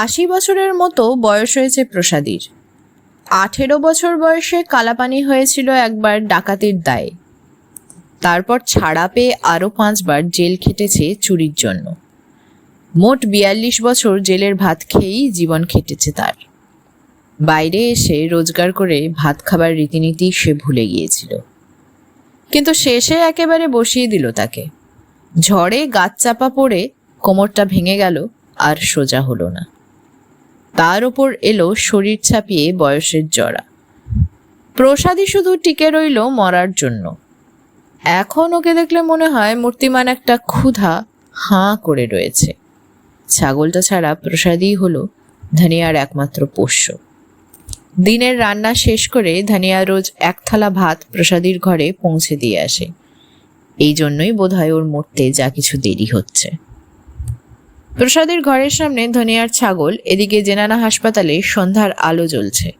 আশি বছরের মতো বয়স হয়েছে প্রসাদীর। আঠেরো বছর বয়সে কালাপানি হয়েছিল একবার ডাকাতির দায়ে। তারপর ছাড়া পেয়ে আরও পাঁচবার জেল খেটেছে চুরির জন্য। মোট বিয়াল্লিশ বছর জেলের ভাত খেয়েই জীবন খেটেছে তার। বাইরে এসে রোজগার করে ভাত খাবার রীতিনীতি সে ভুলে গিয়েছিল। কিন্তু শেষে একেবারে বসিয়ে দিল তাকে। ঝড়ে গাছ চাপা পড়ে কোমরটা ভেঙে গেল আর সোজা হলো না। তার ওপর এলো শরীর ছাপিয়ে বয়সের জরা। প্রসাদী শুধু টিকে রইল মরার জন্য। এখন ওকে দেখলে মনে হয় মূর্তিমান একটা ক্ষুধা হাঁ করে রয়েছে। ছাগলটা ছাড়া প্রসাদই হলো ধনিয়ার একমাত্র পোষ্য। দিনের রান্না শেষ করে ধনিয়া রোজ এক থালা ভাত প্রসাদীর ঘরে পৌঁছে দিয়ে আসে। এই জন্যই বোধহয় ওর মরতে যা কিছু দেরি হচ্ছে। প্রসাদের ঘরের সামনে ধনিয়ার ছাগল, এদিকে জেনানা হাসপাতালে সন্ধ্যার আলো জ্বলছে।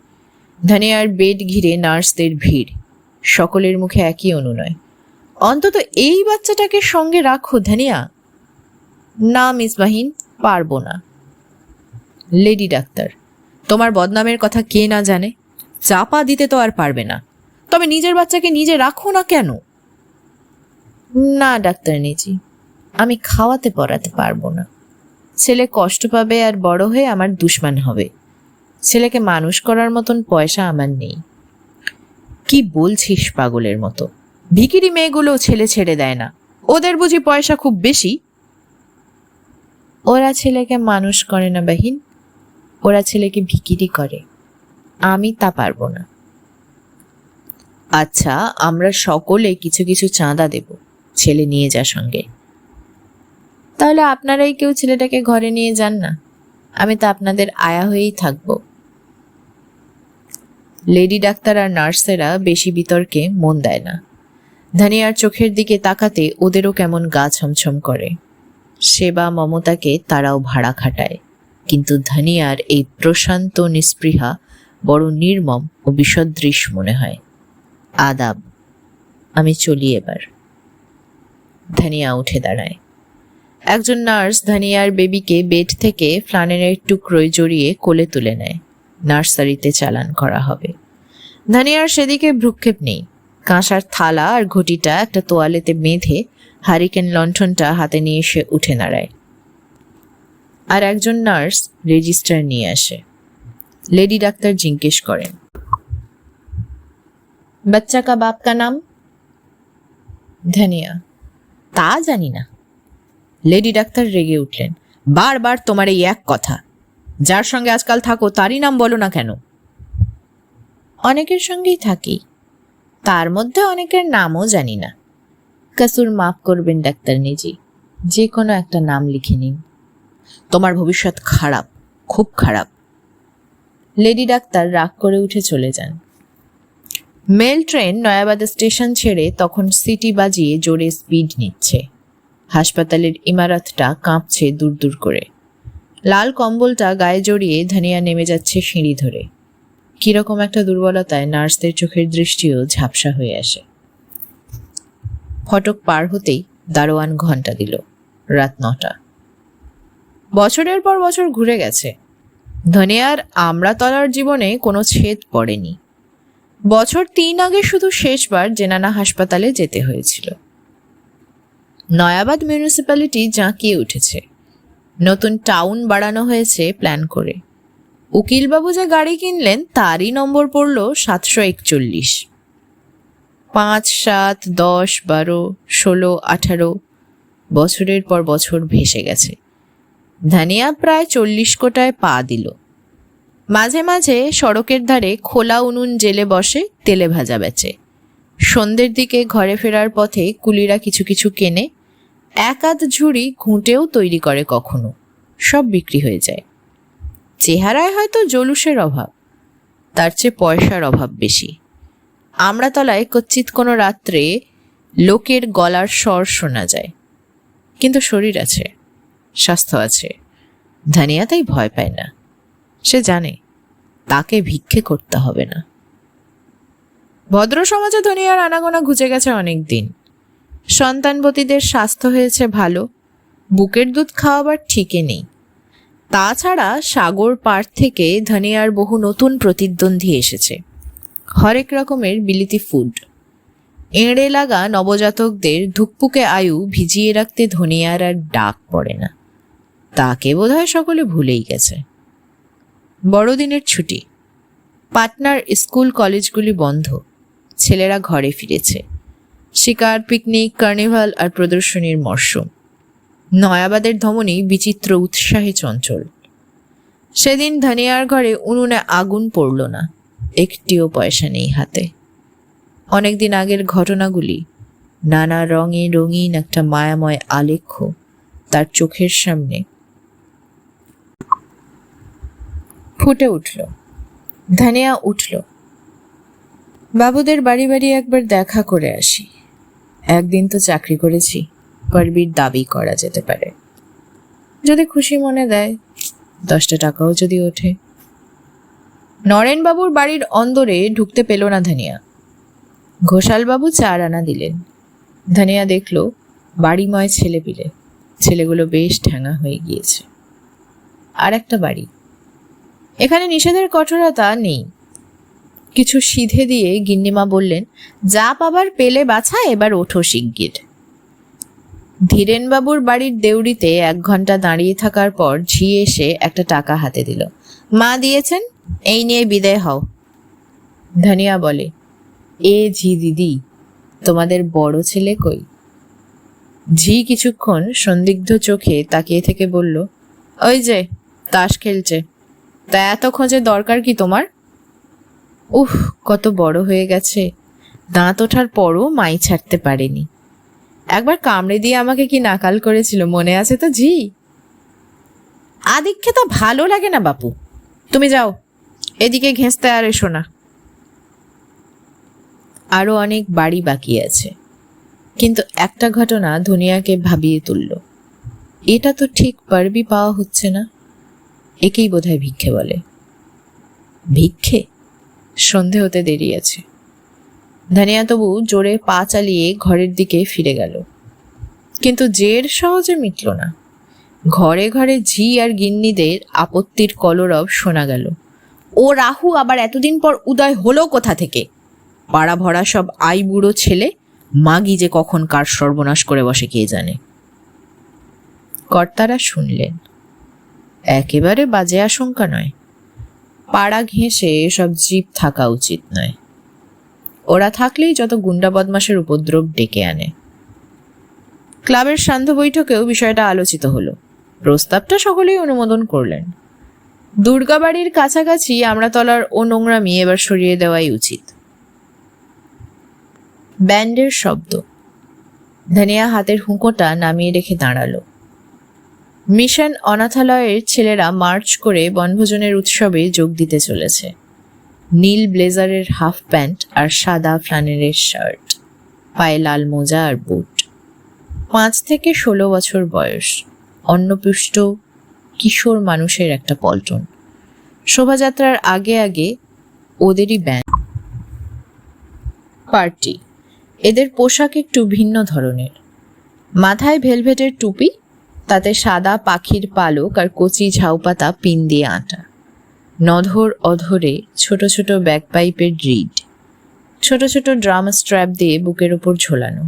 ধনিয়ার বেড ঘিরে নার্সদের ভিড়। সকলের মুখে একই অনুনয়। অন্তত এই বাচ্চাটাকে সঙ্গে রাখো, ধনিয়া। না, মিস বাহিন পারব না। লেডি ডাক্তার, তোমার বদনামের কথা কে না জানে? চাপা দিতে তো আর পারবে না। তবে নিজের বাচ্চাকে নিজে রাখো না কেন? না, ডাক্তার নিজি আমি খাওয়াতে পড়াতে পারব না। ছেলে কষ্ট পাবে আর বড় হয়ে আমার দুশ্মন হবে। ছেলেকে মানুষ করার মতন পয়সা আমার নেই। কি বলছিস পাগলের মতো? ভিকিরি মেয়েগুলো ছেলে ছেড়ে দেয় না। ওদের বুঝি পয়সা খুব বেশি। ওরা ছেলেকে মানুষ করে না বাহিন। ওরা ছেলেকে ভিকিরি করে। আমি তা পারব না। আচ্ছা আমরা সকলে কিছু কিছু চাঁদা দেব। ছেলে নিয়ে যা সঙ্গে। তাহলে আপনারাই কেউ ছেলেটাকে ঘরে নিয়ে যান না। আমি তা আপনাদের আয়া হয়েই থাকব। লেডি ডাক্তার আর নার্সেরা বেশি বিতর্কে মন দেয় না। ধানিয়ার চোখের দিকে তাকাতে ওদেরও কেমন গা ছমছম করে। সেবা মমতাকে তারাও ভাড়া খাটায়। কিন্তু ধনিয়ার এই প্রশান্ত নিস্পৃহা বড় নির্মম ও বিসদৃশ মনে হয়। আদাব, আমি চলি এবার। ধনিয়া উঠে দাঁড়ায়। একজন নার্স ধানিয়ার বেবিকে বেড থেকে ফ্লানেনের টুকরোয় জড়িয়ে কোলে তুলে নেয়। নার্সারিতে চালান করা হবে। ধানিয়ার সেদিকে ভ্রুক্ষেপ নেই। কাঁসার থালা আর ঘটিটা একটা তোয়ালেতে বেঁধে হারিকেন লণ্ঠনটা হাতে নিয়ে এসে উঠে দাঁড়ায়। আর একজন নার্স রেজিস্টার নিয়ে আসে। লেডি ডাক্তার জিজ্ঞেস করেন, বাচ্চা কা বাপ কা নাম? ধনিয়া। তা জানি না। লেডি ডাক্তার রেগে উঠলেন। বারবার তোমার এই এক কথা। যার সঙ্গে আজকাল থাকো, তারই নাম বলো না কেন? অনেকের সঙ্গেই থাকি। তার মধ্যে অনেকের নামও জানি না। কাসুর মাফ করবেন ডাক্তার নিজি, যে কোনো একটা নাম লিখে নিন। তোমার ভবিষ্যৎ খারাপ, খুব খারাপ। লেডি ডাক্তার রাগ করে উঠে চলে যান। মেল ট্রেন নয়াবাদ স্টেশন ছেড়ে তখন সিটি বাজিয়ে জোরে স্পিড নিচ্ছে। হাসপাতালের ইমারতটা কাঁপছে দূর দূর করে। লাল কম্বলটা গায়ে জড়িয়ে ধনিয়া নেমে যাচ্ছে সিঁড়ি ধরে। কীরকম একটা দুর্বলতায় নার্সদের চোখের দৃষ্টিও ঝাপসা হয়ে আসে। ফটক পার হতেই দারোয়ান ঘণ্টা দিল, রাত নটা। বছরের পর বছর ঘুরে গেছে। ধনিয়ার আমড়াতলার জীবনে কোনো ছেদ পড়েনি। বছর তিন আগে শুধু শেষবার জেনানা হাসপাতালে যেতে হয়েছিল। নয়াবাদ মিউনিসিপ্যালিটি জাঁকিয়ে উঠেছে। নতুন টাউন বাড়ানো হয়েছে প্ল্যান করে। উকিলবাবু যে গাড়ি কিনলেন, তারই নম্বর পড়ল সাতশো একচল্লিশ। পাঁচ, সাত, দশ, বারো, ষোলো, আঠারো বছরের পর বছর ভেসে গেছে। ধানিয়া প্রায় চল্লিশ কোটায় পা দিল। মাঝে মাঝে সড়কের ধারে খোলা উনুন জেলে বসে, তেলে ভাজা বেচে। সন্ধ্যের দিকে ঘরে ফেরার পথে কুলিরা কিছু কিছু কেনে এক আধ ঝুড়ি ঘুঁটেও তৈরি করে কখনো। সব বিক্রি হয়ে যায়। চেহারায় হয়তো জলুসের অভাব, তার চেয়ে পয়সার অভাব বেশি। আমড়াতলায় কচ্ছিত কোনো রাত্রে লোকের গলার স্বর শোনা যায়। কিন্তু শরীর আছে, স্বাস্থ্য আছে, ধানিয়া তাই ভয় পায় না। সে জানে, তাকে ভিক্ষে করতে হবে না। ভদ্র সমাজে ধনিয়ার আনাগোনা ঘুচে গেছে অনেক দিন সন্তানবতীদের স্বাস্থ্য হয়েছে ভালো, বুকের দুধ খাওয়াবার ঠিকই নেই। তাছাড়া সাগর পার থেকে ধনিয়ার বহু নতুন প্রতিদ্বন্দ্বী এসেছে। হরেক রকমের বিলিতি ফুড। এঁড়ে লাগা নবজাতকদের ধুকপুকে আয়ু ভিজিয়ে রাখতে ধনিয়ার আর ডাক পড়ে না। তাকে বোধহয় সকলে ভুলেই গেছে। বড়দিনের ছুটি। পাটনার স্কুল কলেজগুলি বন্ধ। ছেলেরা ঘরে ফিরেছে। শিকার, পিকনিক, কার্নিভাল আর প্রদর্শনীর মরশুম। নয়াবাদের ধমনী বিচিত্র উৎসাহে চঞ্চল। সেদিন ধনিয়ার ঘরে উনুনে আগুন পড়ল না। একটিও পয়সা নেই হাতে। অনেকদিন আগের ঘটনাগুলি, নানা রঙে রঙিন একটা মায়াময় আলেখ্য তার চোখের সামনে ফুটে উঠল। ধানিয়া উঠল, বাবুদের বাড়ি বাড়ি একবার দেখা করে আসি। একদিন তো চাকরি করেছি, পারবির দাবি করা যেতে পারে। যদি খুশি মনে দেয়, দশটা টাকাও যদি ওঠে। নরেনবাবুর বাড়ির অন্দরে ঢুকতে পেল না ধানিয়া। ঘোষালবাবু চার আনা দিলেন। ধানিয়া দেখল, বাড়িময় ছেলে পিলে। ছেলেগুলো বেশ ঠ্যাঙা হয়ে গিয়েছে। আর একটা বাড়ি। এখানে নিষেধের কঠোরতা নেই। কিছু সিধে দিয়ে গিন্নিমা বললেন, যা পাবার পেলে বাছা, এবার ওঠো শিগগির। ধীরেনবাবুর বাড়ির দেউড়িতে এক ঘণ্টা দাঁড়িয়ে থাকার পর ঝি এসে একটা টাকা হাতে দিল। মা দিয়েছেন? এই নিয়ে বিদায় হও। ধনিয়া বলে, এ ঝি দিদি, তোমাদের বড় ছেলে কই? ঝি কিছুক্ষণ সন্দিগ্ধ চোখে তাকিয়ে থেকে বলল, ওই যে, তাস খেলছে। তা এত খোঁজের দরকার কি তোমার? উফ, কত বড় হয়ে গেছে। দাঁত ওঠার পরও মাই ছাড়তে পারেনি। একবার কামড়ে দিয়ে আমাকে কি নাকাল করেছিল, মনে আছে তো জি আদিক্ষে তো ভালো লাগে না, বাপু। তুমি যাও, এদিকে ঘেঁচতে আর এসো না। আরও অনেক বাড়ি বাকি আছে। কিন্তু একটা ঘটনা ধনিয়াকে ভাবিয়ে তুলল। এটা তো ঠিক পারবি পাওয়া হচ্ছে না। একেই বোধহয় ভিক্ষে বলে। ভিক্ষে? সন্ধে হতে দেরি আছে। ধানিয়া তবু জোরে পা চালিয়ে ঘরের দিকে ফিরে গেল। কিন্তু জের সহজে মিটল না। ঘরে ঘরে ঝি আর গিন্নিদের আপত্তির কলরব শোনা গেল। ও রাহু, আবার এতদিন পর উদয় হলো কোথা থেকে? পাড়া ভরা সব আই বুড়ো ছেলে, মাগি যে কখন কার সর্বনাশ করে বসে কে জানে? কর্তারা শুনলেন। একেবারে বাজে আশঙ্কা নয়। পাড়া ঘেঁষে এসব জীব থাকা উচিত নয়। ওরা থাকলেই যত গুন্ডা বদমাসের উপদ্রব ডেকে আনে। ক্লাবের সান্ধ্য বৈঠকেও বিষয়টা আলোচিত হলো। প্রস্তাবটা সকলেই অনুমোদন করলেন। দুর্গাবাড়ির কাছাকাছি আমড়াতলার ও নোংরামি এবার সরিয়ে দেওয়াই উচিত। ব্যান্ডের শব্দ। ধানিয়া হাতের হুঁকোটা নামিয়ে রেখে দাঁড়াল। মিশন অনাথালয়ের ছেলেরা মার্চ করে বনভোজনের উৎসবে যোগ দিতে চলেছে। নীল ব্লেজারের হাফ প্যান্ট আর সাদা ফ্লানেলের শার্ট, পায়ে লাল মোজা আর বুট। পাঁচ থেকে ষোলো বছর বয়স, অন্নপুষ্ট, কিশোর মানুষের একটা পল্টন। শোভাযাত্রার আগে আগে ওদেরই ব্যান্ড পার্টি। এদের পোশাক একটু ভিন্ন ধরনের। মাথায় ভেলভেটের টুপি তাতে সাদা পাখির পালক আর কচি ঝাউপাতা পিন দিয়ে আটা। নধর অধরে ছোট ছোট ব্যাক পাইপের রিড। ছোট ছোট ড্রাম স্ট্র্যাপ দিয়ে বুকের ওপর ঝোলানো।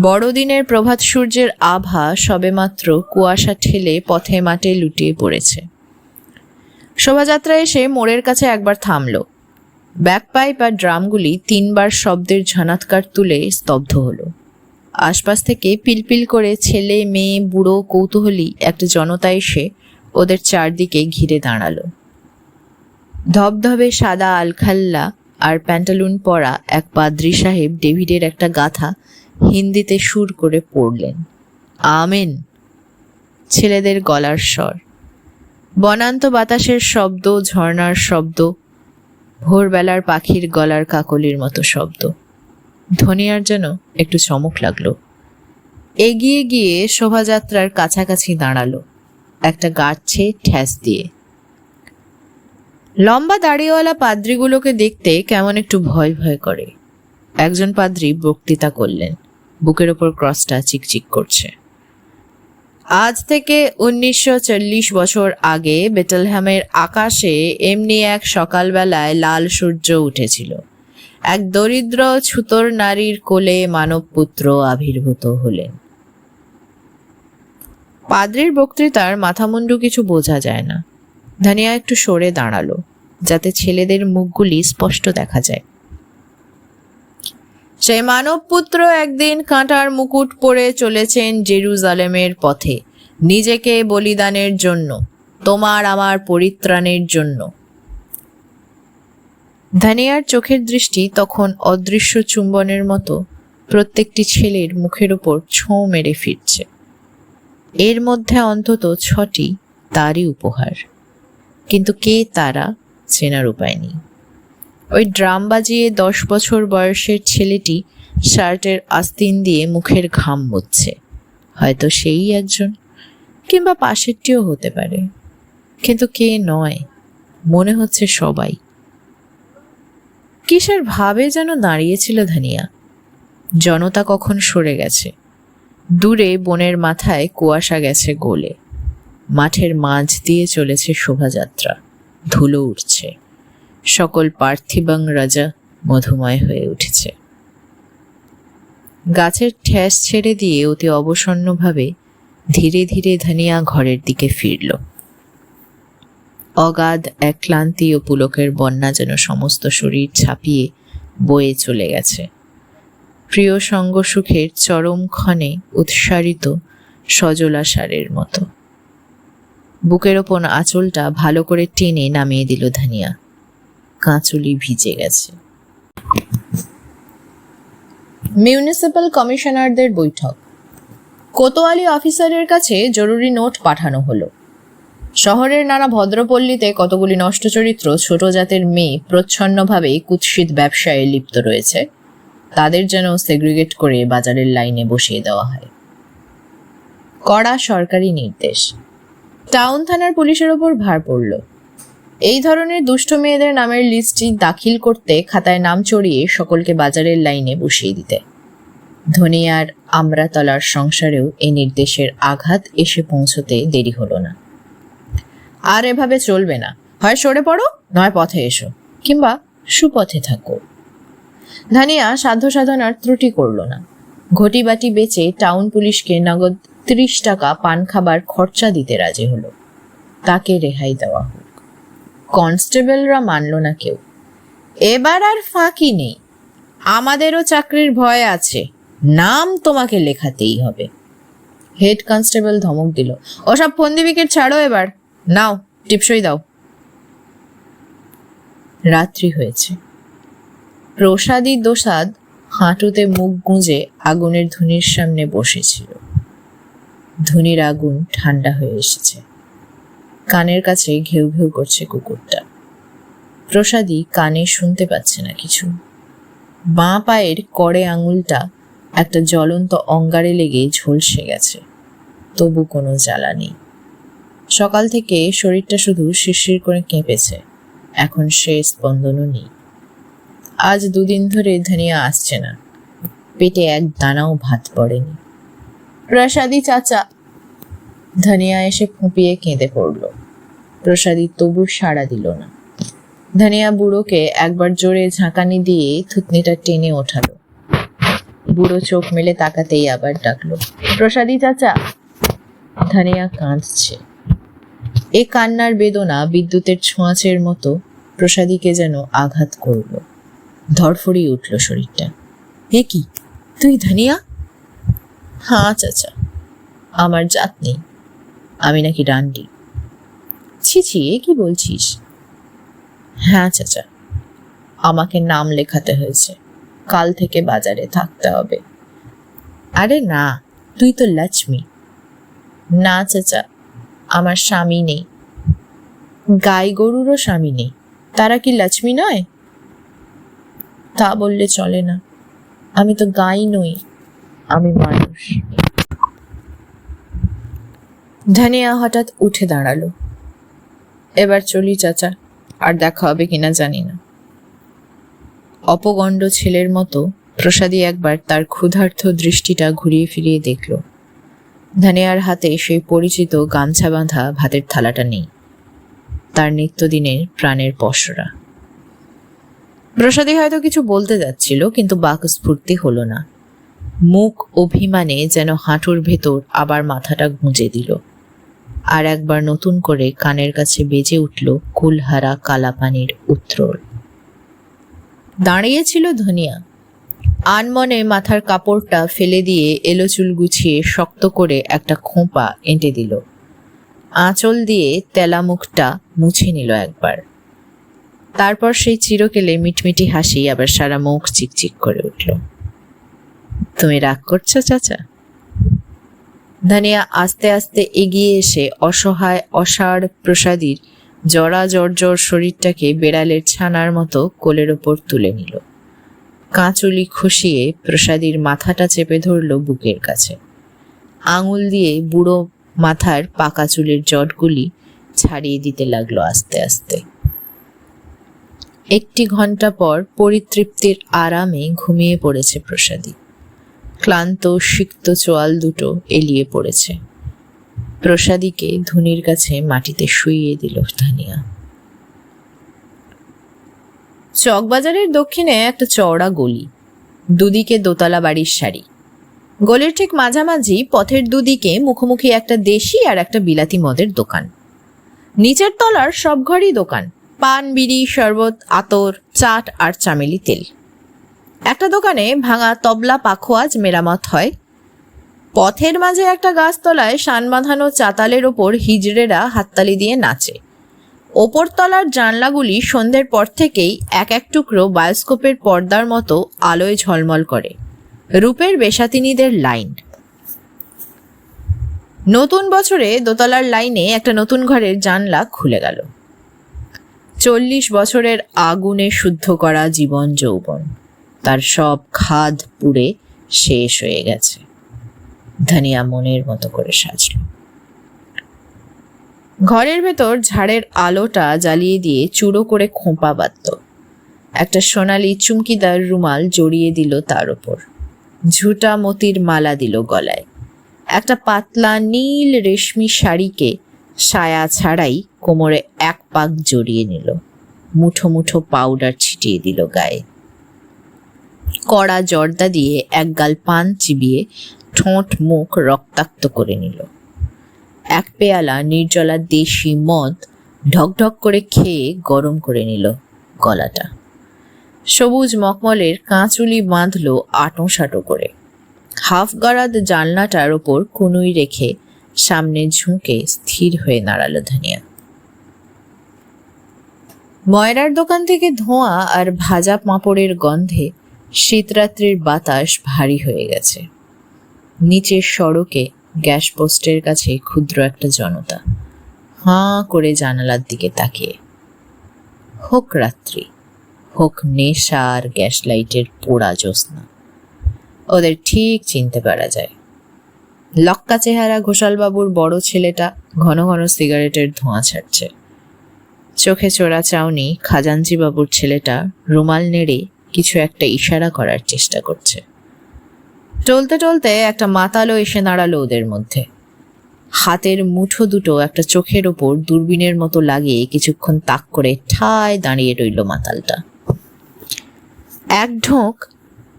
বড়দিনের প্রভাত সূর্যের আভা সবেমাত্র কুয়াশা ঠেলে পথে মাঠে লুটিয়ে পড়েছে। শোভাযাত্রা এসে মোড়ের কাছে একবার থামলো। ব্যাকপাইপ আর ড্রামগুলি তিনবার শব্দের ঝানাৎকার তুলে স্তব্ধ হলো। আশপাশ থেকে পিলপিল করে ছেলে, মেয়ে, বুড়ো, কৌতূহলী একটা জনতা এসে ওদের চারদিকে ঘিরে দাঁড়াল। ধবধবে সাদা আলখাল্লা আর প্যান্টালুন পরা এক পাদ্রি সাহেব ডেভিডের একটা গাথা হিন্দিতে সুর করে পড়লেন। আমেন, ছেলেদের গলার স্বর। বনান্ত বাতাসের শব্দ, ঝর্ণার শব্দ, ভোরবেলার পাখির গলার কাকলির মতো শব্দ। ধনিয়ার যেন একটু চমক লাগল। এগিয়ে গিয়ে শোভাযাত্রার কাছাকাছি দাঁড়াল একটা গাছে ঠ্যাস দিয়ে। লম্বা দাড়িওয়ালা পাদ্রিগুলোকে দেখতে কেমন একটু ভয় ভয় করে। একজন পাদ্রি বক্তৃতা করলেন, বুকের ওপর ক্রসটা চিকচিক করছে। আজ থেকে উনিশশো চল্লিশ বছর আগে বেটেলহ্যামের আকাশে এমনি এক সকালবেলায় লাল সূর্য উঠেছিল। এক দরিদ্র ছুতোর নারীর কোলে মানবপুত্র আবির্ভূত হলেন। পাদ্রির বক্তৃতার মাথামুন্ডু কিছু বোঝা যায় না। ধানিয়া একটু সরে দাঁড়াল, যাতে ছেলেদের মুখগুলি স্পষ্ট দেখা যায়। সেই মানবপুত্র একদিন কাঁটার মুকুট পরে চলেছেন জেরুজালেমের পথে। নিজেকে বলিদানের জন্য, তোমার আমার পরিত্রাণের জন্য। ধানিয়ার চোখের দৃষ্টি তখন অদৃশ্য চুম্বনের মতো। প্রত্যেকটি ছেলের মুখের উপর ছোঁ মেরে ফিরছে। এর মধ্যে অন্তত ছটি তারই উপহার। কিন্তু কে তারা চেনার উপায় নেই। ওই ড্রাম বাজিয়ে দশ বছর বয়সের ছেলেটি শার্টের আস্তিন দিয়ে মুখের ঘাম মুছছে। হয়তো সেই একজন, কিংবা পাশেরটিও হতে পারে। কিন্তু কে নয়, মনে হচ্ছে সবাই। কিসের ভাবে যেন দাঁড়িয়েছিল ধানিয়া? জনতা কখন সরে গেছে? দূরে বনের মাথায় কুয়াশা গেছে গোলে। মাঠের মাঝ দিয়ে চলেছে শোভাযাত্রা। ধুলো উঠছে সকল পার্থিবাং রাজা মধুময় হয়ে উঠেছে। গাছের ঠ্যাস ছেড়ে দিয়ে অতি অবসন্নভাবে ধীরে ধীরে ধানিয়া ঘরের দিকে ফিরল। অগাধ এক ক্লান্তি ও পুলকের বন্যা যেন সমস্ত শরীর ছাপিয়ে বয়ে চলে গেছে। প্রিয় সঙ্গ সুখের চরম ক্ষণে উৎসারিত সজলা সারের মতো। বুকের ওপর আঁচলটা ভালো করে টেনে নামিয়ে দিল ধানিয়া। কাঁচুলি ভিজে গেছে। মিউনিসিপ্যাল কমিশনারদের বৈঠক। কোতোয়ালি অফিসারের কাছে জরুরি নোট পাঠানো হলো। শহরের নানা ভদ্রপল্লীতে কতগুলি নষ্ট চরিত্র ছোট জাতের মেয়ে প্রচ্ছন্নভাবে কুৎসিত ব্যবসায় লিপ্ত রয়েছে, তাদের যেন সেগ্রিগেট করে বাজারের লাইনে বসিয়ে দেওয়া হয়। কড়া সরকারি নির্দেশ। টাউন থানার পুলিশের ওপর ভার পড়ল। এই ধরনের দুষ্ট মেয়েদের নামের লিস্টটি দাখিল করতে খাতায় নাম চড়িয়ে সকলকে বাজারের লাইনে বসিয়ে দিতে। ধনিয়ার আমরাতলার সংসারেও এই নির্দেশের আঘাত এসে পৌঁছতে দেরি হলো না। আর এভাবে চলবে না। হয় সরে পড়ো, নয় পথে এসো, কিংবা সুপথে থাকো। ধানিয়া সাধ্য সাধনার ত্রুটি করল না। ঘটি বাটি বেচে টাউন পুলিশকে নগদ ত্রিশ টাকা পান খাবার খরচা দিতে রাজি হলো। তাকে রেহাই দেওয়া হোক। কনস্টেবলরা মানল না কেউ। এবার আর ফাঁকি নেই। আমাদেরও চাকরির ভয় আছে। নাম তোমাকে লেখাতেই হবে। হেড কনস্টেবল ধমক দিল ওসব ফন্দি উইকেট ছাড়ো এবার। নাও, টিপসই দাও। রাত্রি হয়েছে। প্রসাদী দোসাদ হাঁটুতে মুখ গুঁজে আগুনের ধুনির সামনে বসেছিল। ধুনির আগুন ঠান্ডা হয়ে এসেছে। কানের কাছে ঘেউ ঘেউ করছে কুকুরটা। প্রসাদী কানে শুনতে পাচ্ছে না কিছু। বাঁ পায়ের কড়ে আঙুলটা একটা জ্বলন্ত অঙ্গারে লেগে ঝলসে গেছে। তবু কোনো জ্বালা নেই। সকাল থেকে শরীরটা শুধু শিরশির করে কেঁপেছে। এখন সে স্পন্দনও নেই। আজ দুদিন ধরে ধনিয়া আসছে না। পেটে এক দানাও ভাত পড়েনি। প্রসাদী চাচা। ধনিয়া এসে ফুঁপিয়ে কেঁদে পড়ল। প্রসাদী তবু সাড়া দিল না। ধনিয়া বুড়োকে একবার জোরে ঝাঁকানি দিয়ে থুতনিটা টেনে ওঠালো। বুড়ো চোখ মেলে তাকাতেই আবার ডাকলো, প্রসাদী চাচা! ধনিয়া কাঁদছে। এ কান্নার বেদনা বিদ্যুতের ছোঁয়াচের মতো প্রসাদীকে যেন আঘাত করল। ধরফড়িয়ে উঠল শরীরটা। এ কি? তুই ধনিয়া? হ্যাঁ চাচা। আমার জাত নেই। আমি নাকি ডান্ডি। ছি ছি, এ কি বলছিস? হ্যাঁ চাচা। আমাকে নাম লেখাতে হয়েছে। কাল থেকে বাজারে থাকতে হবে। আরে না, তুই তো লক্ষ্মী। না, চাচা। আমার স্বামী নেই। গাই গরুরও স্বামী নেই। তারা কি লক্ষ্মী নয়? তা বললে চলে না। আমি তো গাই নই, আমি মানুষ। ধানিয়া হঠাৎ উঠে দাঁড়াল। এবার চলি চাচা, আর দেখা হবে কিনা জানি না। অপগণ্ড ছেলের মতো প্রসাদী একবার তার ক্ষুধার্থ দৃষ্টিটা ঘুরিয়ে ফিরিয়ে দেখল। ধানিয়ার হাতে সেই পরিচিত গামছা বাঁধা ভাতের থালাটা নেই। তার নিত্যদিনের প্রাণের পশরা প্রসাদী হয়তো কিছু বলতে যাচ্ছিল, কিন্তু বাকস্ফূর্তি হলো না। মুখ অভিমানে যেন হাঁটুর ভেতর আবার মাথাটা গুঁজে দিল। আর একবার নতুন করে কানের কাছে বেজে উঠল কুলহারা কালাপানির উত্তর দাঁড়িয়েছিল ধনিয়া। আনমনে মাথার কাপড়টা ফেলে দিয়ে এলো চুল গুছিয়ে শক্ত করে একটা খোঁপা এঁটে দিল। আঁচল দিয়ে তেলা মুখটা মুছে নিল একবার। তারপর সেই চিরকেলে মিটমিটি হাসি আবার সারা মুখ চিকচিক করে উঠল। তুমি রাগ করছ, চাচা? ধানিয়া আস্তে আস্তে এগিয়ে এসে অসহায়, অসাড় প্রসাদীর জরা জর্জর শরীরটাকে বেড়ালের ছানার মতো কোলের ওপর তুলে নিল। কাঁচুলি খসিয়ে প্রসাদীর মাথাটা চেপে ধরল বুকের কাছে। আঙুল দিয়ে বুড়ো মাথার পাকা চুলের জটগুলি ছাড়িয়ে দিতে লাগল আস্তে আস্তে। একটি ঘণ্টা পর পরিতৃপ্তির আরামে ঘুমিয়ে পড়েছে প্রসাদী। ক্লান্ত, সিক্ত চোয়াল দুটো এলিয়ে পড়েছে। প্রসাদীকে ধুনির কাছে মাটিতে শুইয়ে দিল ধানিয়া চকবাজারের দক্ষিণে একটা চওড়া গলি। দুদিকে দোতলা বাড়ির সারি। গলির ঠিক মাঝামাঝি পথের দুদিকে মুখোমুখি একটা দেশি আর একটা বিলাতি মদের দোকান। নিচের তলার সব ঘরই দোকান। পান, বিড়ি, শরবত, আতর, চাট আর চামেলি তেল। একটা দোকানে ভাঙা তবলা পাখোয়াজ মেরামত হয়। পথের মাঝে একটা গাছতলায় সান বাঁধানো চাতালের ওপর হিজড়েরা হাততালি দিয়ে নাচে। ওপরতলার জানলাগুলি সন্ধ্যের পর থেকেই এক এক টুকরো বায়োস্কোপের পর্দার মতো আলোয় ঝলমল করে। রূপের বেশাতিনীদের লাইন। নতুন বছরে দোতলার লাইনে একটা নতুন ঘরের জানলা খুলে গেল। চল্লিশ বছরের আগুনে শুদ্ধ করা জীবন যৌবন। তার সব খাদ পুড়ে শেষ হয়ে গেছে। ধানিয়া মনের মতো করে সাজল। ঘরের ভেতর ঝাড়ের আলোটা জ্বালিয়ে দিয়ে চুড়ো করে খোঁপা বাঁধত একটা সোনালি চুমকিদার রুমাল জড়িয়ে দিল তার ওপর ঝুটা মতির মালা দিল গলায়। একটা পাতলা নীল রেশমি শাড়িকে সায়া ছাড়াই কোমরে এক পাক জড়িয়ে নিল। মুঠো মুঠো পাউডার ছিটিয়ে দিল গায়ে। কড়া জর্দা দিয়ে এক গাল পান চিবিয়ে ঠোঁট মুখ রক্তাক্ত করে নিল। এক পেয়ালা নির্জলা দেশি মদ ঢকঢক করে খেয়ে গরম করে নিল গলাটা। সবুজ মকমলের কাঁচুলি বাঁধল আটো সাটো করে। হাফ গাড়াদ জানলাটার ওপর কুনুই রেখে সামনে ঝুঁকে স্থির হয়ে দাঁড়াল ধনিয়া। ময়রার দোকান থেকে ধোঁয়া আর ভাজা পাঁপড়ের গন্ধে শীতরাত্রির বাতাস ভারী হয়ে গেছে। নিচের সড়কে গ্যাস পোস্টের কাছে ক্ষুদ্র একটা জনতা। হাঁ করে জানালার দিকে তাকিয়ে। হোক রাত্রি, হোক নেশা আর গ্যাস লাইটের পোড়া জ্যোৎস্না। ওদের ঠিক চিনতে পারা যায়। লক্কা চেহারা ঘোষালবাবুর বড় ছেলেটা ঘন ঘন সিগারেটের ধোঁয়া ছাড়ছে। চোখে চোরা চাউনি খাজাঞ্চি বাবুর ছেলেটা রুমাল নেড়ে কিছু একটা ইশারা করার চেষ্টা করছে। টলতে টলতে একটা মাতালো এসে দাঁড়াল ওদের মধ্যে। হাতের মুঠো দুটো একটা চোখের ওপর দূরবীনের মতো লাগিয়ে কিছুক্ষণ তাক করে ঠায় দাঁড়িয়ে রইল মাতালটা। এক ঢোক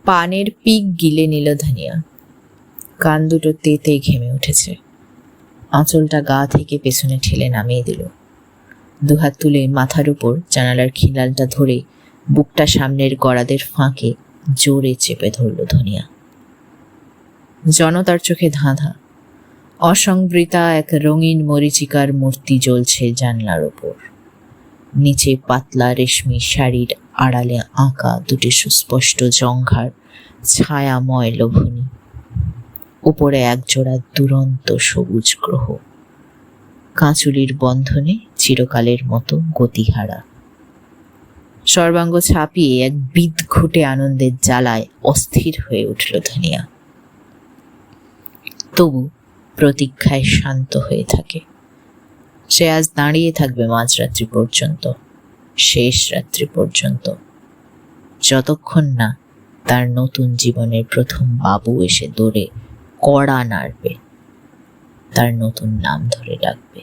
পানের পিক গিলে নিল ধানিয়া। কান দুটো তেতে ঘেমে উঠেছে। আঁচলটা গা থেকে পেছনে ঠেলে নামিয়ে দিল। দুহাত তুলে মাথার উপর জানালার খিলালটা ধরে বুকটা সামনের গড়াদের ফাঁকে জোরে চেপে ধরল ধনিয়া। জনতার চোখে ধাঁধা। অসংবৃতা এক রঙিন মরিচিকার মূর্তি জ্বলছে জানলার ওপর। নিচে পাতলা রেশমি শাড়ির আড়ালে আঁকা দুটি সুস্পষ্ট জঙ্ঘার ছায়াময় লোভনী। উপরে একজোড়া দুরন্ত সবুজ গ্রহ। কাঁচুলির বন্ধনে চিরকালের মতো গতিহারা। সর্বাঙ্গ ছাপিয়ে এক বিদঘুটে আনন্দের জ্বালায় অস্থির হয়ে উঠল ধনিয়া। তবু প্রতীক্ষায় শান্ত হয়ে থাকে। সে আজ দাঁড়িয়ে থাকবে মাঝরাত্রি পর্যন্ত, শেষ রাত্রি পর্যন্ত। যতক্ষণ না তার নতুন জীবনের প্রথম বাবু এসে দৌড়ে কড়া নাড়বে, তার নতুন নাম ধরে ডাকবে।